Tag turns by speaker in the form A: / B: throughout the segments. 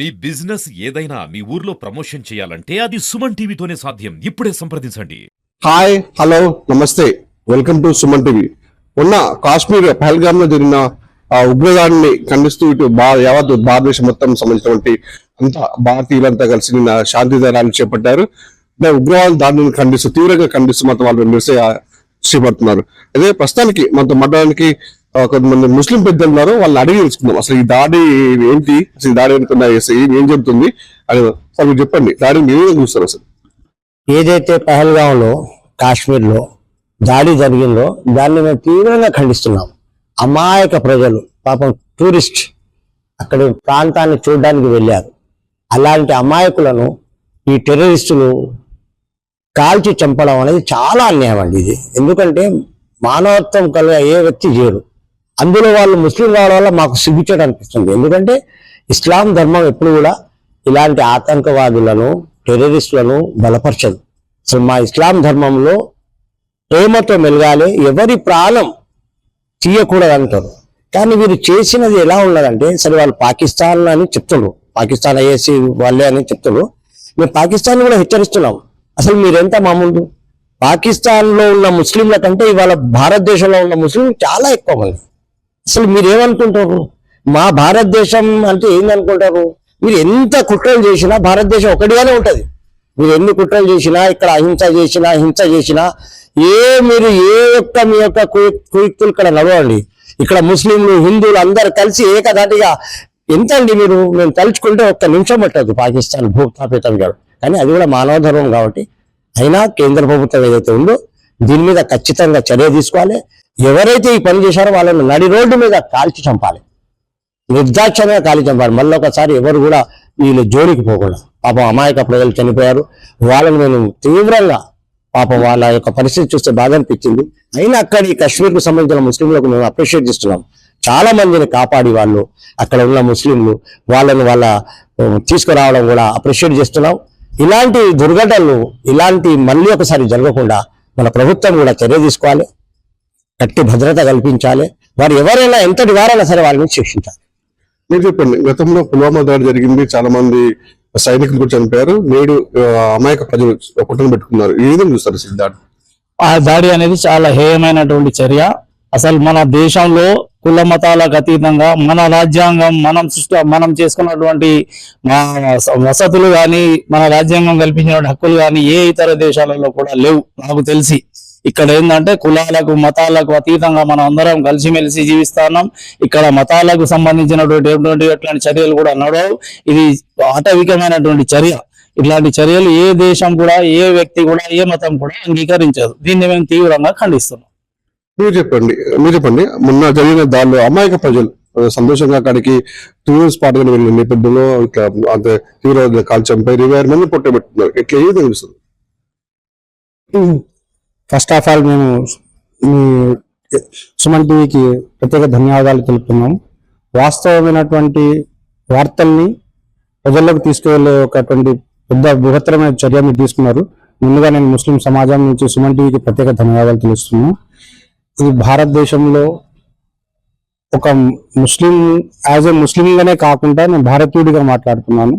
A: మీ business ఏదైనా మీ ఊర్లో promotion చేయాలంటే అది సుమన్ టీవీతోనే సాధ్యం. ఇప్పుడే సంప్రదించండి.
B: హాయ్ హలో నమస్తే. Welcome to Suman TV. ఉన్న కాశ్మీర్ పహల్గామ్లో జరిగిన ఆ ఉగ్రదాడిని ఖండిస్తూ ఇటు యావత్ భారతదేశం మొత్తం సంబంధించినటువంటి అంతా భారతీయులంతా కలిసి నిన్న శాంతి దళాలు చేపట్టారు. అంటే ఉగ్రవాద దాడిని ఖండిస్తూ తీవ్రంగా ఖండిస్తూ మొత్తం వాళ్ళు నిరసన చేపడుతున్నారు. అదే ప్రస్తుతానికి మనతో మాట్లాడడానికి కొంతమంది ముస్లిం పెద్దలు ఉన్నారు వాళ్ళని అడిగి తెలుసుకుందాం. అసలు ఈ దాడి ఏంటి? అసలు ఈ దాడి వెనుకున్న ఏం ఏం చెబుతుంది? అని సార్ మీరు చెప్పండి. దాడిని మీరు ఏం చూస్తారు అసలు?
C: ఏదైతే పహల్గాంలో కాశ్మీర్లో దాడి జరిగిందో దాన్ని మేము తీవ్రంగా ఖండిస్తున్నాం. అమాయక ప్రజలు పాపం టూరిస్ట్ అక్కడ ప్రాంతాన్ని చూడడానికి వెళ్ళారు. అలాంటి అమాయకులను ఈ టెర్రరిస్టులు కాల్చి చంపడం అనేది చాలా అన్యాయం అండి ఇది. ఎందుకంటే మానవత్వం కలిగే ఏ వ్యక్తి చేయరు అందులో వాళ్ళు ముస్లిం కావడం వల్ల మాకు సిగ్గుచేట అనిపిస్తుంది. ఎందుకంటే ఇస్లాం ధర్మం ఎప్పుడు కూడా ఇలాంటి ఆతంకవాదులను టెర్రరిస్టులను బలపరచదు. అసలు మా ఇస్లాం ధర్మంలో ప్రేమతో మెలగాలి ఎవరి ప్రాణం తీయకూడదు అంటారు కానీ వీరు చేసినది ఎలా ఉన్నదంటే సరే వాళ్ళు పాకిస్తాన్ అని చెప్తున్నారు. పాకిస్తాన్ అయ్యేసి వాళ్ళే అని చెప్తున్నారు. మేము పాకిస్తాన్ కూడా హెచ్చరిస్తున్నాం. అసలు మీరెంత మా ముందు ఉన్న ముస్లింల కంటే ఇవాళ భారతదేశంలో ఉన్న ముస్లింలు చాలా ఎక్కువ మంది. అసలు మీరు ఏమనుకుంటారు మా భారతదేశం అంటే ఏందనుకుంటారు? మీరు ఎంత కుట్రలు చేసినా భారతదేశం ఒకటిగానే ఉంటుంది. మీరు ఎన్ని కుట్రలు చేసినా ఇక్కడ అహింస చేసినా హింస చేసినా ఏ మీరు ఏ యొక్క మీ యొక్క కుయుక్తులు ఇక్కడ నడవండి. ఇక్కడ ముస్లింలు హిందువులు అందరు కలిసి ఏకధాటిగా ఎంత అండి మీరు? మేము తలుచుకుంటే ఒక్క నిమిషం పట్టదు పాకిస్తాన్ భూతాపేతం గారు. కానీ అది కూడా మానవ ధర్మం కాబట్టి. అయినా కేంద్ర ప్రభుత్వం ఏదైతే ఉందో దీని మీద ఖచ్చితంగా చర్య తీసుకోవాలి. ఎవరైతే ఈ పని చేశారో వాళ్ళని నడి రోడ్డు మీద కాల్చి చంపాలి. నిర్దాక్షణంగా కాలి చంపాలి. మళ్ళీ ఒకసారి ఎవరు కూడా వీళ్ళు జోలికి పోకుండా. పాపం అమాయక ప్రజలు చనిపోయారు. వాళ్ళని నేను తీవ్రంగా పాపం వాళ్ళ యొక్క పరిస్థితి చూస్తే బాధ అనిపించింది. అయినా అక్కడ ఈ కాశ్మీర్కు సంబంధించిన ముస్లింలకు మేము అప్రిషియేట్ చేస్తున్నాం. చాలా మందిని కాపాడి వాళ్ళు అక్కడ ఉన్న ముస్లింలు వాళ్ళని వాళ్ళ తీసుకురావడం కూడా అప్రిషియేట్ చేస్తున్నాం. ఇలాంటి దుర్ఘటనలు ఇలాంటి మళ్ళీ ఒకసారి జరగకుండా మన ప్రభుత్వం కూడా చర్య తీసుకోవాలి. గట్టి భద్రత కల్పించాలి. వారు ఎవరైనా ఎంతటి వారైనా సరే వాళ్ళని శిక్షించాలి.
B: మీరు చెప్పండి గతంలో పుల్వామా దాడి జరిగింది చాలా మంది సైనికులు కూడా చనిపోయారు. నేడు ఆ, అమాయక ప్రజలు కుటుంబం పెట్టుకున్నారు. ఏ విధంగా చూస్తారు ఈ దాడి?
D: ఆ దాడి అనేది చాలా హేయమైనటువంటి చర్య. అసలు మన దేశంలో కుల మతాలకు అతీతంగా మన రాజ్యాంగం మనం సృష్టి మనం చేసుకున్నటువంటి మా వసతులు కానీ మన రాజ్యాంగం కల్పించిన హక్కులు కానీ ఏ ఇతర దేశాలలో కూడా లేవు. నాకు తెలిసి ఇక్కడ ఏంటంటే కులాలకు మతాలకు అతీతంగా మనం అందరం కలిసిమెలిసి జీవిస్తున్నాం ఇక్కడ మతాలకు సంబంధించినటువంటి ఎటువంటి ఎట్లాంటి చర్యలు కూడా నడవు ఇది ఆటవికమైనటువంటి చర్య. ఇట్లాంటి చర్యలు ఏ దేశం కూడా ఏ వ్యక్తి కూడా ఏ మతం కూడా అంగీకరించదు. దీన్ని మేము తీవ్రంగా ఖండిస్తున్నాం.
B: మీరు చెప్పండి మీరు చెప్పండి. మొన్న జరిగిన దానిలో అమాయక ప్రజలు సంతోషంగా అక్కడికి టూరిస్ట్ స్పాట్గా వెళ్ళిన నేపథ్యంలో ఇట్లా అంటే తీవ్ర కాల్చంపై చంపారు ఇరవై ఆరు మంది పెట్టుకున్నారు ఇట్లా ఏ తెలుస్తుంది?
C: ఫస్ట్ ఆఫ్ ఆల్ మేము మీ సుమన్ టీవీకి ప్రత్యేక ధన్యవాదాలు తెలుపుతున్నాం. వాస్తవమైనటువంటి వార్తల్ని ప్రజల్లోకి తీసుకువెళ్ళే ఒకటువంటి పెద్ద బృహత్తరమైన చర్య మీరు తీసుకున్నారు. ముందుగా నేను ముస్లిం సమాజం నుంచి సుమన్ టీవీకి ప్రత్యేక ధన్యవాదాలు తెలుస్తున్నాను ఇది భారతదేశంలో ఒక ముస్లిం యాజ్ ఎ ముస్లింగానే కాకుండా నేను భారతీయుడిగా మాట్లాడుతున్నాను.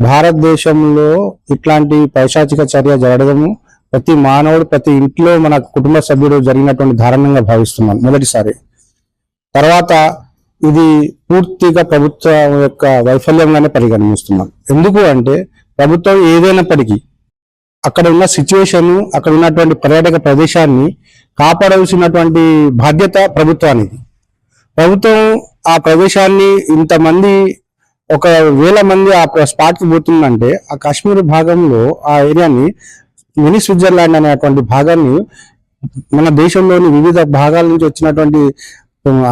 C: భారతదేశంలో ఇట్లాంటి పైశాచిక చర్య జరగడము ప్రతి మానవుడు ప్రతి ఇంట్లో మన కుటుంబ సభ్యుడు జరిగినటువంటి దారుణంగా భావిస్తున్నాను మొదటిసారి. తర్వాత ఇది పూర్తిగా ప్రభుత్వం యొక్క వైఫల్యంగానే పరిగణిస్తున్నాం ఎందుకు అంటే ప్రభుత్వం ఏదైనప్పటికీ అక్కడ ఉన్న సిచ్యువేషన్ అక్కడ ఉన్నటువంటి పర్యాటక ప్రదేశాన్ని కాపాడవలసినటువంటి బాధ్యత ప్రభుత్వానికి ప్రభుత్వం ఆ ప్రదేశాన్ని ఇంతమంది ఒక వేల మంది ఆ స్పాట్కి పోతుందంటే ఆ కాశ్మీర్ భాగంలో ఆ ఏరియాని మినీ స్విట్జర్లాండ్ అనేటువంటి భాగాన్ని మన దేశంలోని వివిధ భాగాల నుంచి వచ్చినటువంటి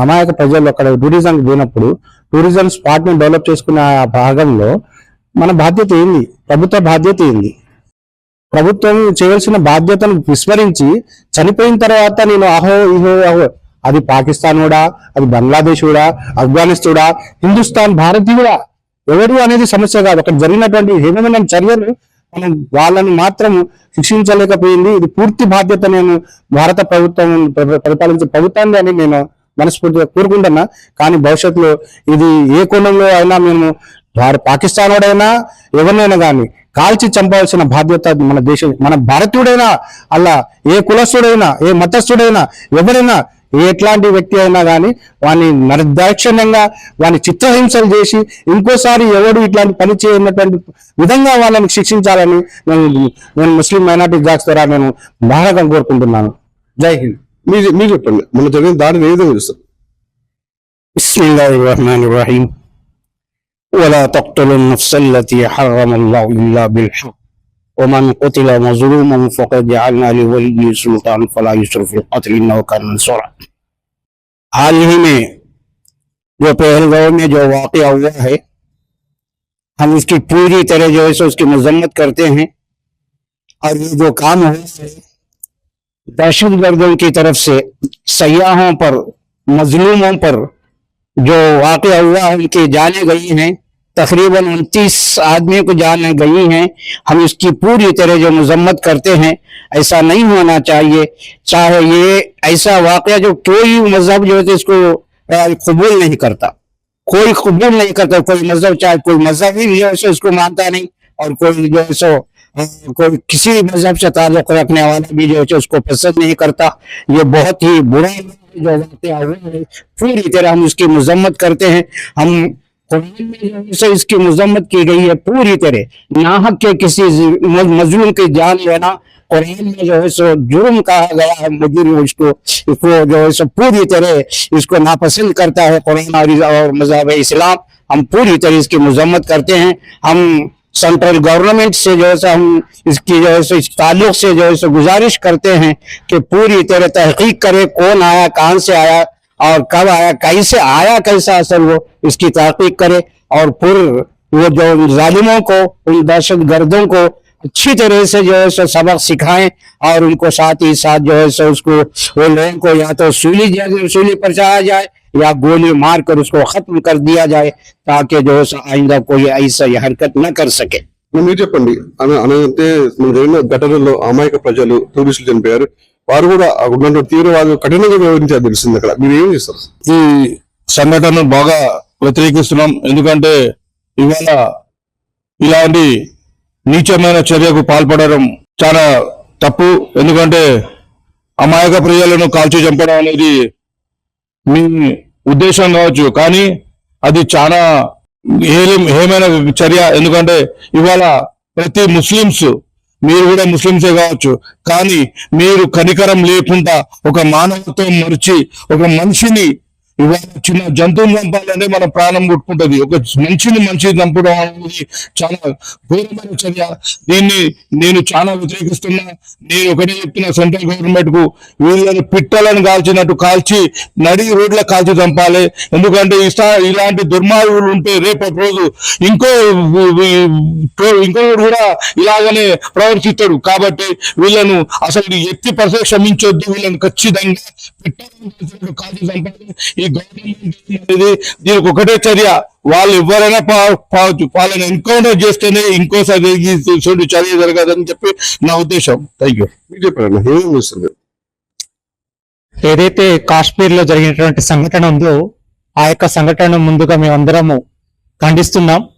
C: అమాయక ప్రజలు అక్కడ టూరిజం పోయినప్పుడు టూరిజం స్పాట్ని డెవలప్ చేసుకునే ఆ భాగంలో మన బాధ్యత ఏంది? ప్రభుత్వ బాధ్యత ఏంది? ప్రభుత్వం చేయవలసిన బాధ్యతను విస్మరించి చనిపోయిన తర్వాత నేను అహో ఇహో అహో అది పాకిస్తాన్ కూడా అది బంగ్లాదేశ్ కూడా ఆఫ్ఘనిస్తాన్ హిందుస్థాన్ భారతీయుడా ఎవరు అనేది సమస్య కాదు. అక్కడ జరిగినటువంటి హేమైన చర్యలు వాళ్ళని మాత్రం శిక్షించలేకపోయింది. ఇది పూర్తి బాధ్యత నేను భారత ప్రభుత్వం పరిపాలించే ప్రభుత్వాన్ని అని నేను మనస్ఫూర్తిగా కోరుకుంటున్నా. కానీ భవిష్యత్తులో ఇది ఏ కోణంలో అయినా మేము
E: పాకిస్తాన్ వాడైనా ఎవరినైనా కానీ కాల్చి చంపాల్సిన బాధ్యత మన దేశం మన భారతీయుడైనా అలా ఏ కులస్తుడైనా ఏ మతస్థుడైనా ఎవరైనా ఎట్లాంటి వ్యక్తి అయినా కానీ వాని నిర్దాక్షిణ్యంగా వాని చిత్రహింసలు చేసి ఇంకోసారి ఎవడు ఇట్లాంటి పని చేయనటువంటి విధంగా వాళ్ళని శిక్షించాలని నేను నేను ముస్లిం మైనార్టీ జాక్స్ ద్వారా నేను బాగా కోరుకుంటున్నాను జై హింద్
B: మీరు మీరు చెప్పండి మన జరిగిన దాడిని ఏ విధంగా చూస్తారు
E: بسم الله الرحمن الرحيم ولا تقتلوا النفس التي حرم الله إلا بالحق ومن قتل مظلوما فقد جعلنا لولي سلطان فلا يسر في القتل انہو كان منصور حال ہی میں جو پہل پہلگاؤں میں جو واقعہ ہوا ہے، ہم اس کی پوری طرح جو ہے اس کی مذمت کرتے ہیں۔ اور یہ جو کام ہے، دہشت گردوں کی طرف سے، سیاحوں پر، مظلوموں پر جو واقعہ ہوا ہے، ان کی جانے گئی ہیں۔ تقریباً انتیس آدمیوں کو جانیں گئی ہیں۔ ہم اس کی پوری طرح جو مذمت کرتے ہیں، ایسا نہیں ہونا چاہیے۔ چاہے یہ ایسا واقعہ جو کوئی مذہب جو ہے اس کو قبول نہیں کرتا۔ کوئی قبول نہیں کرتا، کوئی مذہب، چاہے کوئی مذہب ہی جو ہے اس کو مانتا نہیں۔ اور کوئی جو ہے سو، کوئی کسی مذہب سے تعلق رکھنے والا بھی جو ہے اس کو پسند نہیں کرتا۔ یہ بہت ہی برا جو واقعہ پوری طرح ہم اس کی مذمت کرتے ہیں۔ ہم قرآن میں اس کی مذمت کی گئی ہے پوری طرح۔ ناحق کے کسی مظلوم کی جان لینا قرآن میں جو ہے سو جرم کہا گیا ہے مجرم اس کو اس کو جو ہے سو پوری طرح اس کو ناپسند کرتا ہے قرآن اور مذہب اسلام۔ ہم پوری طرح اس کی مذمت کرتے ہیں۔ ہم سینٹرل گورنمنٹ سے جو ہے سو ہم اس کی جو ہے سو اس تعلق سے جو ہے سو گزارش کرتے ہیں کہ پوری طرح تحقیق کرے کون آیا، کہاں سے آیا۔ اور کب آیا کیسے آیا کیسا اصل وہ، اس کی تحقیق کرے اور پھر وہ جو ظالموں کو، ان دہشت گردوں کو اچھی طرح سے جو ہے سو سبق سکھائیں اور ان کو ساتھ ہی ساتھ جو ہے سو اس کو وہ لین کو یا تو سولی سولی پر چاہا جائے یا گولی مار کر اس کو ختم کر دیا جائے تاکہ جو ہے سو آئندہ کوئی ایسا حرکت نہ
B: کر سکے۔ మీరు చెప్పండి. అని అంటే మన జరిగిన ఘటనలో అమాయక ప్రజలు టూరిస్టులు చనిపోయారు. వారు కూడా ఉన్నటువంటి తీవ్రవాదులు కఠినంగా వ్యవహరించారు తెలిసింది అక్కడ. మీరు ఏం చేస్తారు?
F: ఈ సంఘటనను బాగా వ్యతిరేకిస్తున్నాం. ఎందుకంటే ఇవాళ ఇలాంటి నీచమైన చర్యకు పాల్పడడం చాలా తప్పు. ఎందుకంటే అమాయక ప్రజలను కాల్చి చంపడం అనేది మీ ఉద్దేశం కావచ్చు. కానీ అది చాలా హేమైన చర్య. ఎందుకంటే ఇవాళ ప్రతి ముస్లిమ్స్ మీరు కూడా ముస్లింసే కావచ్చు కానీ మీరు కనికరం లేకుండా ఒక మానవత్వం మరిచి ఒక మనిషిని ఇవాళ చిన్న జంతువులు చంపాలంటే మన ప్రాణం కొట్టుకుంటది. ఒక మనిషిని మనిషి చంపడం అనేది చాలా ఘోరమైన చర్య. దీన్ని నేను చాలా వ్యతిరేకిస్తున్నా. నేను ఒకటే చెప్తున్నా సెంట్రల్ గవర్నమెంట్కు వీళ్ళని పిట్టలను కాల్చినట్టు కాల్చి నడి రోడ్ల కాల్చి చంపాలి. ఎందుకంటే ఇలాంటి దుర్మార్గులు ఉంటే రేపటి రోజు ఇంకో ఇంకో కూడా ఇలాగనే ప్రవర్తిస్తాడు. కాబట్టి వీళ్ళను అసలు ఎత్తి పరిసర క్షమించొద్దు. వీళ్ళని ఖచ్చితంగా పిట్టలను కాల్చి చంపాలి. గవర్నమెంట్ అనేది దీనికి ఒకటే చర్య. వాళ్ళు ఎవరైనా పా- పావచ్చు వాళ్ళని ఎన్కౌంటర్ చేస్తేనే ఇంకోసారి చూడు చర్య జరగదని చెప్పి నా ఉద్దేశం. థ్యాంక్ యూ
B: మీరు?
G: ఏదైతే కాశ్మీర్లో జరిగినటువంటి సంఘటన ఉందో ఆ యొక్క సంఘటన ముందుగా మేమందరము ఖండిస్తున్నాం.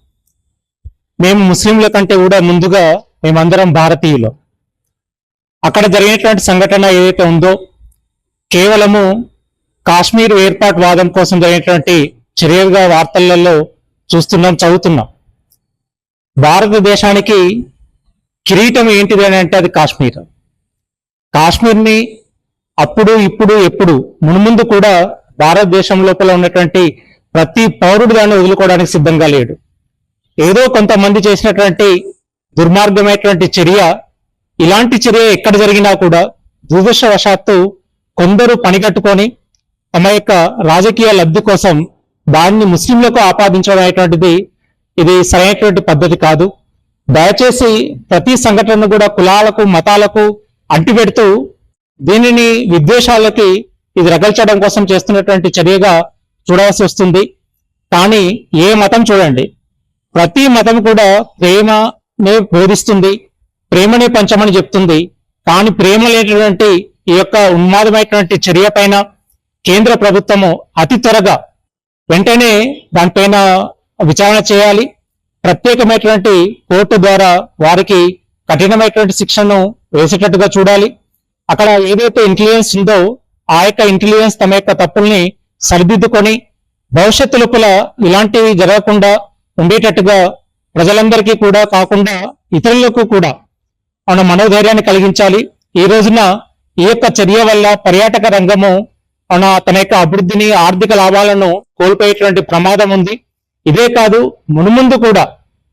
G: మేము ముస్లింల కంటే కూడా ముందుగా మేమందరం భారతీయులు. అక్కడ జరిగినటువంటి సంఘటన ఏదైతే ఉందో కేవలము కాశ్మీర్ ఏర్పాటు వాదం కోసం జరిగినటువంటి చర్యలుగా వార్తలలో చూస్తున్నాం చదువుతున్నాం. భారతదేశానికి కిరీటం ఏంటిది అని అంటే అది కాశ్మీర్. కాశ్మీర్ని అప్పుడు ఇప్పుడు ఎప్పుడు మునుముందు కూడా భారతదేశం లోపల ఉన్నటువంటి ప్రతి పౌరుడు దాన్ని వదులుకోవడానికి సిద్ధంగా లేడు. ఏదో కొంతమంది చేసినటువంటి దుర్మార్గమైనటువంటి చర్య ఇలాంటి చర్య ఎక్కడ జరిగినా కూడా దుర్దశవశాత్తు కొందరు పనిగట్టుకొని తమ యొక్క రాజకీయ లబ్ధి కోసం దాన్ని ముస్లింలకు ఆపాదించడం అనేటువంటిది ఇది సరైనటువంటి పద్ధతి కాదు. దయచేసి ప్రతి సంఘటనను కూడా కులాలకు మతాలకు అంటిపెడుతూ దీనిని విద్వేషాలకి ఇది రగల్చడం కోసం చేస్తున్నటువంటి చర్యగా చూడవలసి వస్తుంది. కానీ ఏ మతం చూడండి. ప్రతి మతం కూడా ప్రేమనే బోధిస్తుంది. ప్రేమనే పంచమని చెప్తుంది. కానీ ప్రేమ లేనటువంటి ఈ యొక్క ఉన్మాదమైనటువంటి చర్య పైన కేంద్ర ప్రభుత్వము అతి త్వరగా వెంటనే దానిపైన విచారణ చేయాలి. ప్రత్యేకమైనటువంటి కోర్టు ద్వారా వారికి కఠినమైనటువంటి శిక్షను వేసేటట్టుగా చూడాలి. అక్కడ ఏదైతే ఇంటెలిజెన్స్ ఉందో ఆ యొక్క ఇంటెలిజెన్స్ తమ యొక్క తప్పుల్ని సరిదిద్దుకొని భవిష్యత్తు లోపల ఇలాంటివి జరగకుండా ఉండేటట్టుగా ప్రజలందరికీ కూడా కాకుండా ఇతరులకు కూడా మన మనోధైర్యాన్ని కలిగించాలి. ఈ రోజున ఈ యొక్క చర్య వల్ల పర్యాటక రంగము మన తన యొక్క అభివృద్ధిని ఆర్థిక లాభాలను కోల్పోయేటువంటి ప్రమాదం ఉంది. ఇదే కాదు మునుముందు కూడా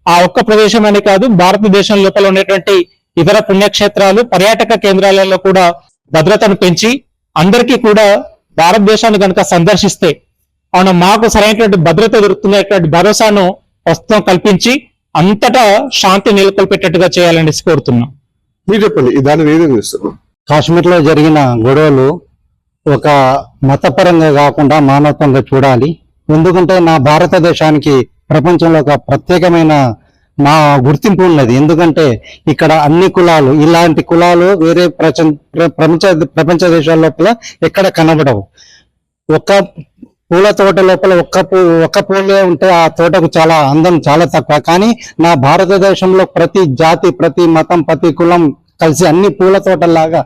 G: ఆ ఒక్క ప్రదేశం అని కాదు భారతదేశం లోపల ఉన్నటువంటి ఇతర పుణ్యక్షేత్రాలు పర్యాటక కేంద్రాలలో కూడా భద్రతను పెంచి అందరికీ కూడా భారతదేశాన్ని కనుక సందర్శిస్తే అవును మాకు సరైనటువంటి భద్రత దొరుకుతున్నటువంటి భరోసాను ప్రస్తుతం కల్పించి అంతటా శాంతి నెలకొల్పేటట్టుగా చేయాలని కోరుతున్నాం.
C: మీరు చెప్పండి ఇస్తారు
E: కాశ్మీర్లో జరిగిన గొడవలు ఒక మతపరంగా కాకుండా మానవత్వంగా చూడాలి. ఎందుకంటే నా భారతదేశానికి ప్రపంచంలో ఒక ప్రత్యేకమైన మా గుర్తింపు ఉన్నది. ఎందుకంటే ఇక్కడ అన్ని కులాలు ఇలాంటి కులాలు వేరే ప్రచ- ప్ర- ప్రపంచ ప్రపంచ దేశాల లోపల ఎక్కడ కనబడవు. ఒక్క పూల తోట లోపల ఒక్క పూ ఒక్క పూలే ఉంటే ఆ తోటకు చాలా అందం చాలా తక్కువ. కానీ నా భారతదేశంలో ప్రతి జాతి ప్రతి మతం ప్రతి కులం కలిసి అన్ని పూల తోటల్లాగా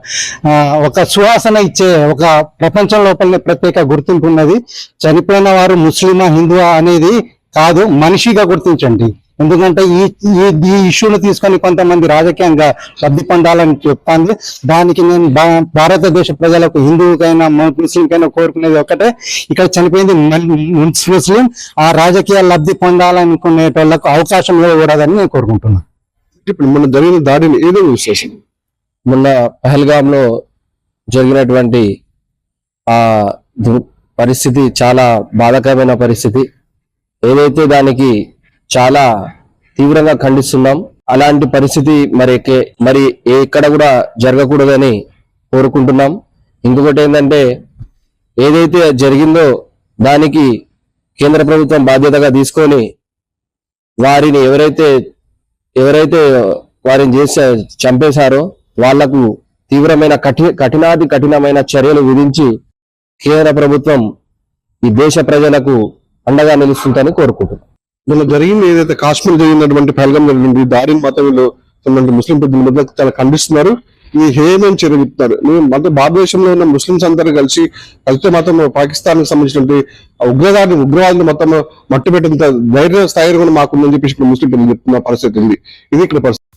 E: ఒక సువాసన ఇచ్చే ఒక ప్రపంచం లోపలనే ప్రత్యేక గుర్తింపు ఉన్నది చనిపోయిన వారు ముస్లిమా హిందువా అనేది కాదు మనిషిగా గుర్తించండి. ఎందుకంటే ఈ ఈ ఇష్యూను తీసుకొని కొంతమంది రాజకీయంగా లబ్ధి పొందాలని చెప్తాను దానికి నేను భా- భారతదేశ ప్రజలకు హిందువుకైనా ముస్లింకైనా కోరుకునేది ఒకటే. ఇక్కడ చనిపోయింది ముస్లిం. ఆ రాజకీయ లబ్ధి పొందాలనుకునేటోళ్ళకు అవకాశం ఇవ్వకూడదని నేను కోరుకుంటున్నాను
C: ఇప్పుడు మొన్న జరిగిన దాడిని ఏదో విశేషం.
H: మొన్న పహల్గాంలో జరిగినటువంటి ఆ పరిస్థితి చాలా బాధకరమైన పరిస్థితి. ఏదైతే దానికి చాలా తీవ్రంగా ఖండిస్తున్నాం అలాంటి పరిస్థితి మరి మరి ఎక్కడ కూడా జరగకూడదని కోరుకుంటున్నాం. ఇంకొకటి ఏంటంటే ఏదైతే జరిగిందో దానికి కేంద్ర ప్రభుత్వం బాధ్యతగా తీసుకొని వారిని ఎవరైతే ఎవరైతే వారిని చేసే చంపేశారో వాళ్ళకు తీవ్రమైన కఠి కఠినాది కఠినమైన చర్యలు విధించి కేంద్ర ప్రభుత్వం ఈ దేశ ప్రజలకు అండగా నిలుస్తుందని కోరుకుంటున్నాం.
C: మన జరిగింది ఏదైతే కాశ్మీర్ జరిగినటువంటి పహల్గాం జరిగింది దారిని మాత్రం వీళ్ళు కొంతమంది ముస్లిం పెద్దల చాలా ఖండిస్తున్నారు. ఈ హేమని చర్య చెప్తున్నారు మేము భారతదేశంలో ఉన్న ముస్లింస్ అందరూ కలిసి కలిస్తే మాత్రం పాకిస్తాన్కి సంబంధించినటువంటి ఆ ఉగ్రవాదిని మొత్తం మట్టుపెట్టినంత ధైర్య స్థాయిలో కూడా మాకుందని చెప్పేసి ఇప్పుడు ముస్లిం చెప్తున్న పరిస్థితి ఉంది. ఇది ఇక్కడ పరిస్థితి.